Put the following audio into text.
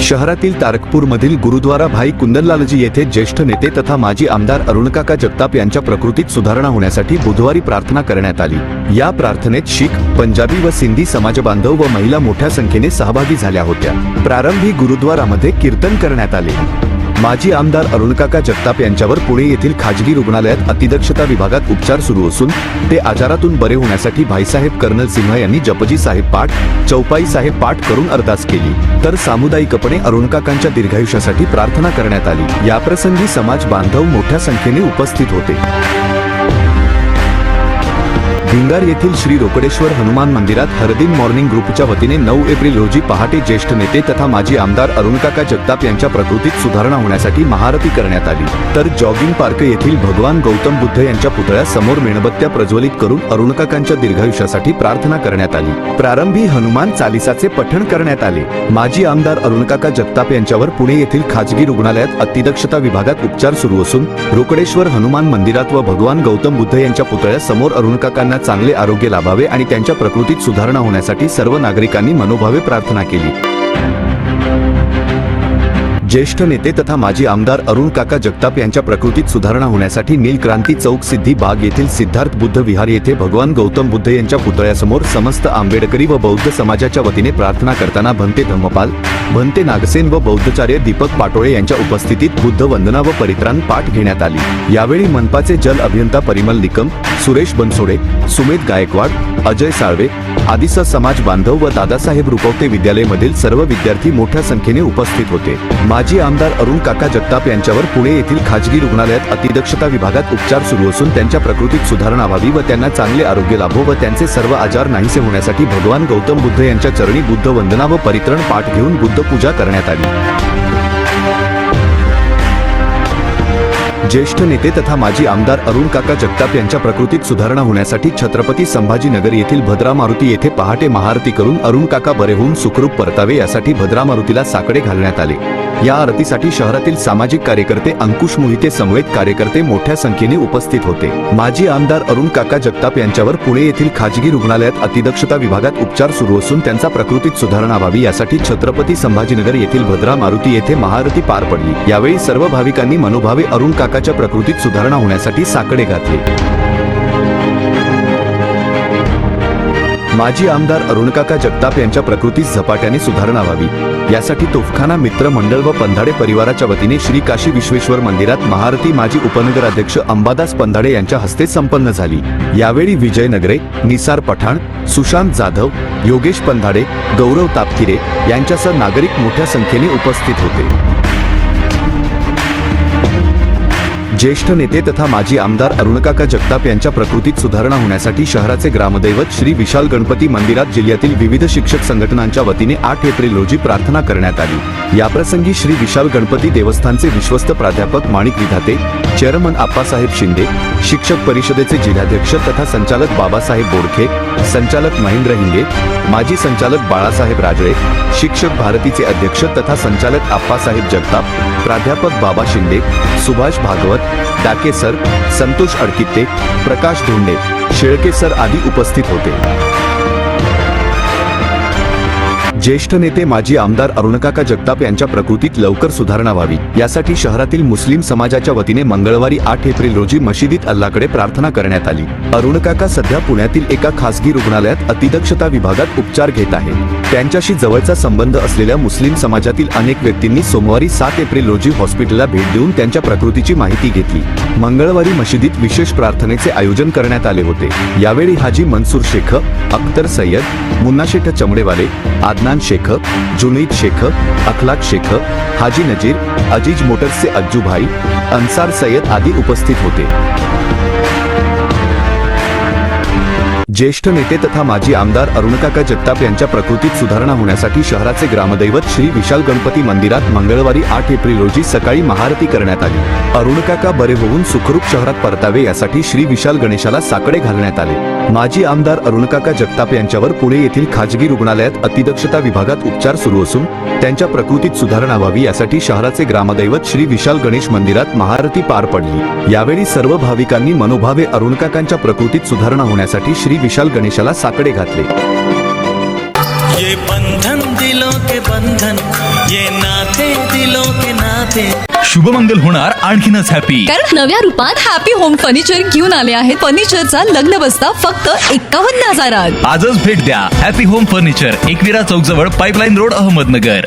शहरातील तारकपूरमधील गुरुद्वारा भाई कुंदनलालजी येथे ज्येष्ठ नेते तथा माजी आमदार अरुणकाका जगताप यांच्या प्रकृतीत सुधारणा होण्यासाठी बुधवारी प्रार्थना करण्यात आली. या प्रार्थनेत शीख पंजाबी व सिंधी समाजबांधव व महिला मोठ्या संख्येने सहभागी झाल्या होत्या. प्रारंभी गुरुद्वारामध्ये कीर्तन करण्यात आले. माजी आमदार अरुणकाका जगताप यांच्यावर पुणे येथील खाजगी रुग्णालयात अतिदक्षता विभागात उपचार सुरू असून ते आजारातून बरे होण्यासाठी भाईसाहेब कर्नल सिंह यांनी जपजी साहेब पाठ चौपाई साहेब पाठ करून अरदास केली. तर सामुदायिकपणे अरुणकाकांच्या दीर्घायुष्यासाठी प्रार्थना करण्यात आली. याप्रसंगी समाज बांधव मोठ्या संख्येने उपस्थित होते. भिंगार येथील श्री रोकडेश्वर हनुमान मंदिरात हरदिन मॉर्निंग ग्रुपच्या वतीने नऊ एप्रिल रोजी पहाटे ज्येष्ठ नेते तथा माजी आमदार अरुणकाका जगताप यांच्या प्रकृतीत सुधारणा होण्यासाठी महारती करण्यात आली. तर जॉगिंग पार्क येथील भगवान गौतम बुद्ध यांच्या पुतळ्यासमोर मेणबत्त्या प्रज्वलित करून अरुणकाकांच्या दीर्घायुष्यासाठी प्रार्थना करण्यात आली. प्रारंभी हनुमान चालिसाचे पठण करण्यात आले. माजी आमदार अरुणकाका जगताप यांच्यावर पुणे येथील खाजगी रुग्णालयात अतिदक्षता विभागात उपचार सुरू असून रोकडेश्वर हनुमान मंदिरात व भगवान गौतम बुद्ध यांच्या पुतळ्यासमोर अरुणकाकांना चांगले आरोग्य लाभावे आणि त्यांच्या प्रकृतीत सुधारणा होण्यासाठी सर्व नागरिकांनी मनोभावे प्रार्थना केली. ज्येष्ठ नेते तथा माजी आमदार अरुण काका जगताप यांच्या प्रकृतीत सुधारणा होण्यासाठी नीलक्रांती चौक सिद्धी बाग येथील सिद्धार्थ बुद्ध विहार येथे भगवान गौतम बुद्ध यांच्या पुतळ्यासमोर समस्त आंबेडकरी व बौद्ध समाजाच्या वतीने प्रार्थना करताना भंते धम्मपाल भंते नागसेन व बौद्धचार्य दीपक पाटोळे यांच्या उपस्थितीत बुद्ध वंदना व परित्राण पाठ घेण्यात आली. यावेळी मनपाचे जल अभियंता परिमल निकम सुरेश बनसोडे सुमेध गायकवाड अजय साळवे आदिसा समाज बांधव व दादासाहेब रुपवते विद्यालयमधील सर्व विद्यार्थी मोठ्या संख्येने उपस्थित होते. माजी आमदार अरुण काका जगताप यांच्यावर पुणे येथील खाजगी रुग्णालयात अतिदक्षता विभागात उपचार सुरू असून त्यांच्या प्रकृतीत सुधारणा व्हावी व त्यांना चांगले आरोग्य लाभो व त्यांचे सर्व आजार नाहीसे होण्यासाठी भगवान गौतम बुद्ध यांच्या चरणी बुद्ध वंदना व परित्रण पाठ घेऊन बुद्ध पूजा करण्यात आली. ज्येष्ठ नेते तथा माजी आमदार अरुण काका जगताप यांच्या प्रकृतीत सुधारणा होण्यासाठी छत्रपती संभाजीनगर येथील भद्रा मारुती येथे पहाटे महाआरती करून अरुण काका बरे होऊन सुखरूप परतावे यासाठी भद्रा मारुतीला साकडे घालण्यात आले. या आरतीसाठी शहरातील सामाजिक कार्यकर्ते अंकुश मोहिते समवेत कार्यकर्ते मोठ्या संख्येने उपस्थित होते. माजी आमदार अरुण काका जगताप यांच्यावर पुणे येथील खाजगी रुग्णालयात अतिदक्षता विभागात उपचार सुरू असून त्यांचा प्रकृतीत सुधारणा व्हावी यासाठी छत्रपती संभाजीनगर येथील भद्रा मारुती येथे महाआरती पार पडली. यावेळी सर्व भाविकांनी मनोभावे अरुण काकाच्या प्रकृतीत सुधारणा होण्यासाठी साकडे घातले. माजी आमदार अरुणकाका जगताप यांच्या प्रकृतीत झपाट्याने सुधारणा व्हावी. यासाठी तोफखाना मित्र मंडळ व पंधाडे परिवाराच्या वतीने श्री काशी विश्वेश्वर मंदिरात महारती माजी उपनगराध्यक्ष अंबादास पंधाडे यांच्या हस्ते संपन्न झाली. यावेळी विजय नगरे निसार पठाण सुशांत जाधव योगेश पंधाडे गौरव तापकिरे यांच्यासह नागरिक मोठ्या संख्येने उपस्थित होते. ज्येष्ठ नेते तथा माजी आमदार अरुणकाका जगताप यांच्या प्रकृतीत सुधारणा होण्यासाठी शहराचे ग्रामदैवत श्री विशाल गणपती मंदिरात जिल्ह्यातील विविध शिक्षक संघटनांच्या वतीने आठ एप्रिल रोजी प्रार्थना करण्यात आली. याप्रसंगी श्री विशाल गणपती देवस्थानचे विश्वस्त प्राध्यापक माणिक विधाते चेअरमन आप्पासाहेब शिंदे शिक्षक परिषदेचे जिल्हाध्यक्ष तथा संचालक बाबासाहेब बोडखे संचालक महेंद्र हिंगे माजी संचालक बाळासाहेब राजळे शिक्षक भारतीचे अध्यक्ष तथा संचालक आप्पासाहेब जगताप प्राध्यापक बाबा शिंदे सुभाष भागवत डाके सर संतोष अडकित्ते प्रकाश धोंडे शेळके सर आदी उपस्थित होते. ज्येष्ठ नेते माजी आमदार अरुणकाका जगताप यांच्या प्रकृतीत लवकर सुधारणा व्हावी. यासाठी शहरातील मुस्लिम समाजाच्या वतीने मंगळवारी आठ एप्रिल रोजी मशिदीत अल्लाकडे प्रार्थना करण्यात आली. अरुणकाका सध्या पुण्यातील एका खासगी रुग्णालयात अतिदक्षता विभागात उपचार घेत आहेत त्यांच्याशी जवळचा संबंध असलेल्या मुस्लिम समाजातील अनेक व्यक्तींनी सोमवारी सात एप्रिल रोजी हॉस्पिटलला भेट देऊन त्यांच्या प्रकृतीची माहिती घेतली. मंगळवारी मशिदीत विशेष प्रार्थनेचे आयोजन करण्यात आले होते. यावेळी हाजी मनसूर शेख अख्तर सय्यद मुन्नाशेठ चमडेवाले आदनान शेख जुनैद शेख अखलाक शेख हाजी नजीर अजीज मोटर्सचे अज्जू भाई अन्सार सय्यद आदी उपस्थित होते. ज्येष्ठ नेते तथा माजी आमदार अरुणकाका जगताप यांच्या प्रकृतीत सुधारणा होण्यासाठी शहराचे ग्रामदैवत श्री विशाल गणपती मंदिरात मंगळवारी आठ एप्रिल रोजी सकाळी महाआरती करण्यात आली. अरुणकाका बरे होऊन सुखरूप शहरात परतावे यासाठी श्री विशाल गणेशाला साकडे घालण्यात आले. माजी आमदार अरुणकाका जगताप यांच्यावर पुणे येथील खाजगी रुग्णालयात अतिदक्षता विभागात उपचार सुरू असून त्यांच्या प्रकृतीत सुधारणा व्हावी यासाठी शहराचे ग्रामदैवत श्री विशाल गणेश मंदिरात महाआरती पार पडली. यावेळी सर्व भाविकांनी मनोभावे अरुणकाकांच्या प्रकृतीत सुधारणा होण्यासाठी श्री विशाल गणेशाला साकडे घातले. ये बंधन दिल के बंधन ये नाते दिलों के नाते. शुभमंगल होणार आणखीनच हॅपी कारण नव्या रूपात हॅपी होम फर्निचर घेऊन आले आहेत. फर्निचरचा लग्न बसता फक्त एक्कावन्न हजारात. आजच भेट द्या. हॅपी होम फर्निचर एकविरा चौक जवळ पाईपलाईन रोड अहमदनगर.